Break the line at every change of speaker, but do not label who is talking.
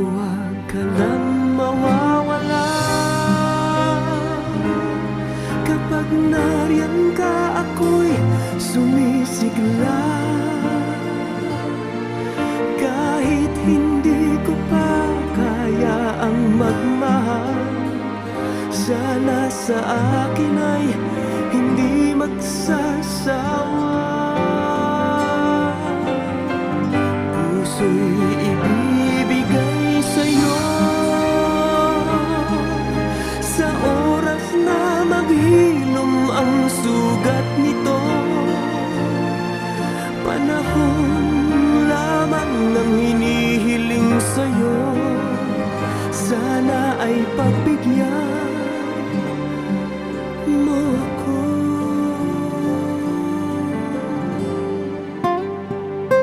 Huwag ka lang mawawala. Kapag nariyan ka ako'y sumisigla. Kahit hindi ko pa kaya ang magmahal Sana sa akin ay hindi magsasawa. Puso'y ibig Sana ay pagbigyan.